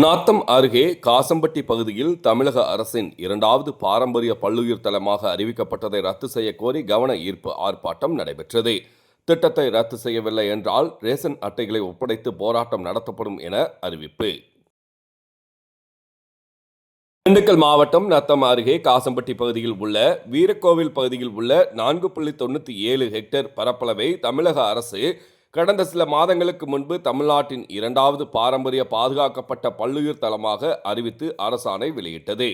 நாத்தம் அருகே காசம்பட்டி பகுதியில் தமிழக அரசின் இரண்டாவது பாரம்பரிய பல்லுயிர் தலமாக அறிவிக்கப்பட்டதை ரத்து செய்ய கோரி கவன ஈர்ப்பு ஆர்ப்பாட்டம் நடைபெற்றது. திட்டத்தை ரத்து செய்யவில்லை என்றால் ரேஷன் அட்டைகளை ஒப்படைத்து போராட்டம் நடத்தப்படும் என அறிவிப்பு. திண்டுக்கல் மாவட்டம் நத்தம் அருகே காசம்பட்டி பகுதியில் உள்ள வீரக்கோவில் பகுதியில் உள்ள நான்கு புள்ளி தொண்ணூற்றி ஏழு ஹெக்டேர் பரப்பளவை தமிழக அரசு கடந்த சில மாதங்களுக்கு முன்பு தமிழ்நாட்டின் இரண்டாவது பாரம்பரிய பாதுகாக்கப்பட்ட பல்லுயிர் தலமாக அறிவித்து அரசாணை வெளியிட்டது.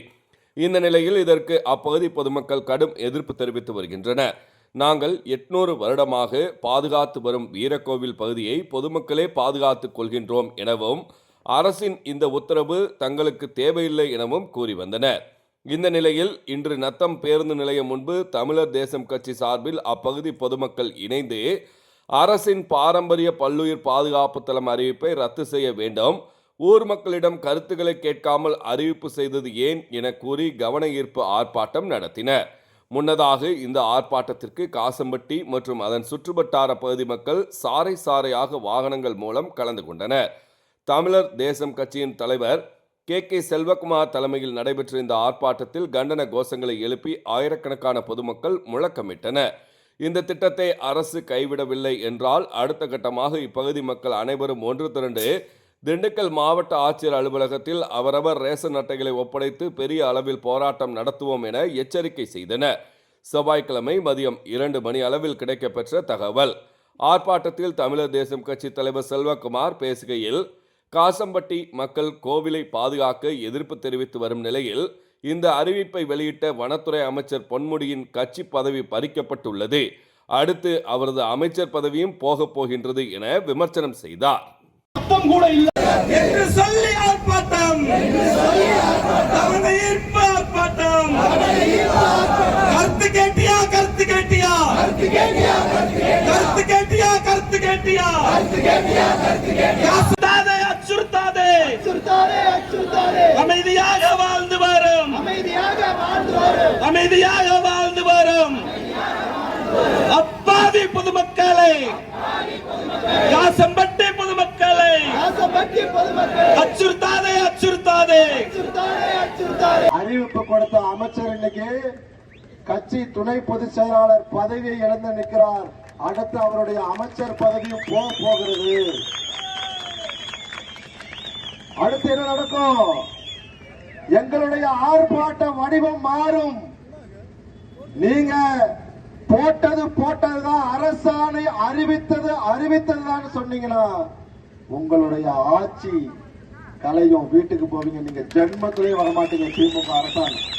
இந்த நிலையில் இதற்கு அப்பகுதி பொதுமக்கள் கடும் எதிர்ப்பு தெரிவித்து வருகின்றனர் நாங்கள் எட்நூறு வருடமாக பாதுகாத்து வரும் வீரக்கோவில் பகுதியை பொதுமக்களே பாதுகாத்துக் கொள்கின்றோம் எனவும் அரசின் இந்த உத்தரவு தங்களுக்கு தேவையில்லை எனவும் கூறி வந்தனர். இந்த நிலையில் இன்று நத்தம் பேருந்து நிலையம் முன்பு தமிழர் தேசம் கட்சி சார்பில் அப்பகுதி பொதுமக்கள் இணைந்து அரசின் பாரம்பரிய பல்லுயிர் பாதுகாப்பு தளம் அறிவிப்பை ரத்து செய்ய வேண்டும். ஊர் மக்களிடம் கருத்துக்களை கேட்காமல் அறிவிப்பு செய்தது ஏன் என கூறி கவன ஈர்ப்பு ஆர்ப்பாட்டம் நடத்தினர். முன்னதாக இந்த ஆர்ப்பாட்டத்திற்கு காசம்பட்டி மற்றும் அதன் சுற்றுவட்டார பகுதி மக்கள் சாறை சாறையாக வாகனங்கள் மூலம் கலந்து கொண்டனர். தமிழர் தேசம் கட்சியின் தலைவர் கே. கே. செல்வகுமார் தலைமையில் நடைபெற்ற இந்த ஆர்ப்பாட்டத்தில் கண்டன கோஷங்களை எழுப்பி ஆயிரக்கணக்கான பொதுமக்கள் முழக்கமிட்டனர். இந்த திட்டத்தை அரசு கைவிடவில்லை என்றால் அடுத்த கட்டமாக இப்பகுதி மக்கள் அனைவரும் ஒன்று திரண்டு திண்டுக்கல் மாவட்ட ஆட்சியர் அலுவலகத்தில் அவரவர் ரேஷன் அட்டைகளை ஒப்படைத்து பெரிய அளவில் போராட்டம் நடத்துவோம் என எச்சரிக்கை செய்தனர் செவ்வாய்க்கிழமை மதியம் இரண்டு மணி அளவில் கிடைக்கப்பெற்ற தகவல். ஆர்ப்பாட்டத்தில் தமிழர் தேசம் கட்சி தலைவர் செல்வகுமார் பேசுகையில் காசம்பட்டி மக்கள் கோவிலை பாதுகாக்க எதிர்ப்பு தெரிவித்து வரும் நிலையில் இந்த அறிவிப்பை வெளியிட்ட வனத்துறை அமைச்சர் பொன்முடியின் கட்சி பதவி பறிக்கப்பட்டுள்ளது. அடுத்து அவரது அமைச்சர் பதவியும் போகப் போகின்றது என விமர்சனம் செய்தார். அச்சுறுத்தாதே. அமைதியாக வாழ்ந்து அமைதியாக வாழ்ந்து வரும். அப்பாவி பொதுமக்களை காசம்பட்டி பொதுமக்களை அச்சுறுத்தாதே அச்சுறுத்தாதே. அறிவிப்பு கொடுத்த அமைச்சர் இன்னைக்கு கட்சி துணை பொதுச் செயலாளர் பதவியை இழந்து நிற்கிறார். அடுத்து அவருடைய அமைச்சர் பதவியும் போக போகிறது. அடுத்து என்ன நடக்கும்? எங்களுடைய ஆர்ப்பாட்ட வடிவம் மாறும். நீங்க போட்டது போட்டதுதான் அரசாணை அறிவித்தது அறிவித்ததுதான் சொன்னீங்கன்னா உங்களுடைய ஆட்சி கலையும் வீட்டுக்கு போவீங்க. நீங்க ஜென்மத்திலேயே வரமாட்டீங்க திமுக அரசாங்கம்